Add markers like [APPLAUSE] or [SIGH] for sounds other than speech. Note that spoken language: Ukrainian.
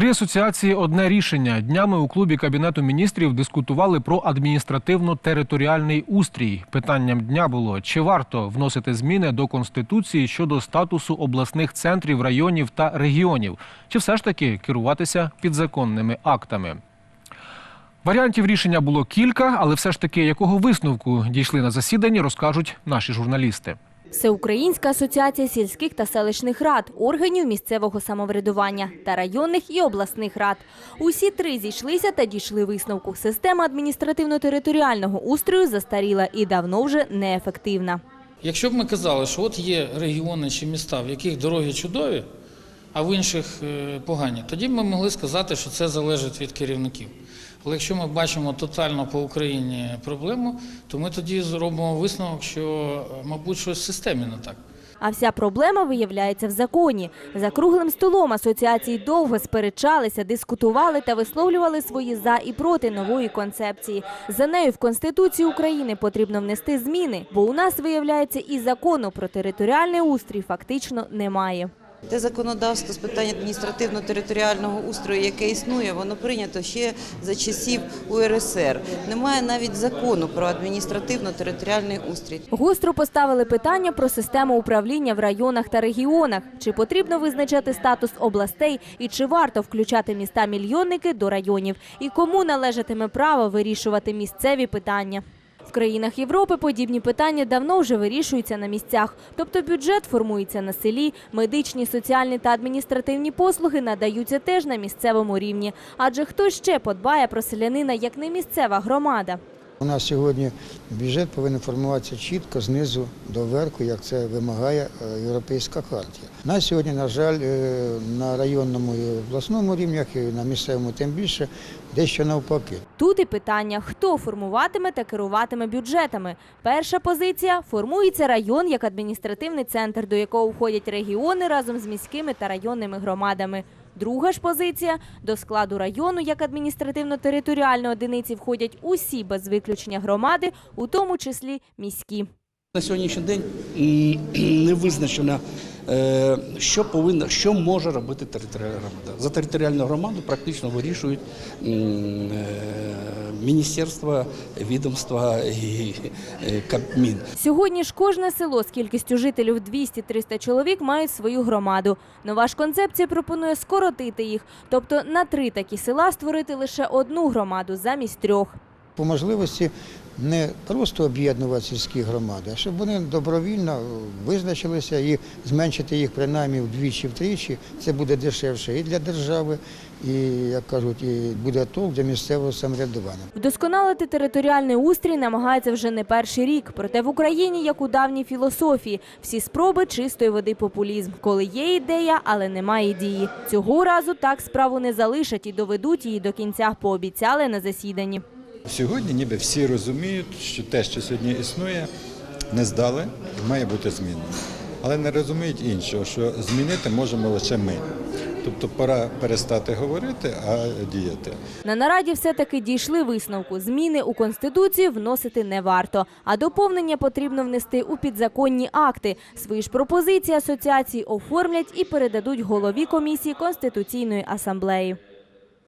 Три асоціації одне рішення. Днями у клубі кабінету міністрів дискутували про адміністративно-територіальний устрій. Питанням дня було чи варто вносити зміни до конституції щодо статусу обласних центрів, районів та регіонів, чи все ж таки керуватися підзаконними актами. Варіантів рішення було кілька, але все ж таки якого висновку дійшли на засіданні, розкажуть наші журналісти. Всеукраїнська асоціація сільських та селищних рад, органів місцевого самоврядування та районних і обласних рад. Усі три зійшлися та дійшли висновку. Система адміністративно-територіального устрою застаріла і давно вже неефективна. Якщо б ми казали, що от є регіони чи міста, в яких дороги чудові, а в інших е, погані, тоді б ми могли сказати, що це залежить від керівників. Але якщо ми бачимо тотально по Україні проблему, то ми тоді зробимо висновок, що, е, мабуть, щось в системі не так. А вся проблема виявляється в законі. За круглим столом асоціації довго сперечалися, дискутували та висловлювали свої за і проти нової концепції. За нею в Конституцію України потрібно внести зміни, бо у нас виявляється і закону про територіальний устрій фактично немає. Те законодавство з питань адміністративно-територіального устрою, яке існує, воно прийнято ще за часів УРСР. Немає навіть закону про адміністративно-територіальний устрій. Гостро поставили питання про систему управління в районах та регіонах. Чи потрібно визначати статус областей і чи варто включати міста-мільйонники до районів? І кому належатиме право вирішувати місцеві питання? В країнах Європи подібні питання давно вже вирішуються на місцях. Тобто бюджет формується на селі, медичні, соціальні та адміністративні послуги надаються теж на місцевому рівні. Адже хто ще подбає про селянина, як не місцева громада? У нас сьогодні бюджет повинен формуватися чітко знизу до верху, як це вимагає е, Європейська хартія. На сьогодні, на жаль, е, на районному і обласному рівнях, і на місцевому тим більше, дещо навпаки. Тут і питання, хто формуватиме та керуватиме бюджетами. Перша позиція – формується район як адміністративний центр, до якого входять регіони разом з міськими та районними громадами. Друга ж позиція – до складу району як адміністративно-територіальної одиниці входять усі без виключення громади, у тому числі міські. На сьогоднішній день [CLEARS THROAT] не визначено, е, що повинна, що може робити територіальна громада. За територіальну громаду практично вирішують е, міністерства, відомства і е, Кабмін. Сьогодні ж кожне село з кількістю жителів 200-300 чоловік мають свою громаду. Нова ж концепція пропонує скоротити їх, тобто на три такі села створити лише одну громаду замість трьох. По можливості не просто об'єднувати сільські громади, а щоб вони добровільно визначилися і зменшити їх принаймні вдвічі-втричі. Це буде дешевше і для держави, і, як кажуть, і буде толк для місцевого самоврядування. Вдосконалити територіальний устрій намагається вже не перший рік. Проте в Україні, як у давній філософії, всі спроби чистої води популізм. Коли є ідея, але немає дії. Цього разу так справу не залишать і доведуть її до кінця, пообіцяли на засіданні. Сьогодні ніби всі розуміють, що те, що сьогодні існує, не здали має бути змінено. Але не розуміють іншого, що змінити можемо лише ми. Тобто пора перестати говорити, а діяти. На нараді все-таки дійшли висновку. Зміни у Конституцію вносити не варто, а доповнення потрібно внести у підзаконні акти. Свої ж пропозиції асоціації оформлять і передадуть голові комісії Конституційної асамблеї.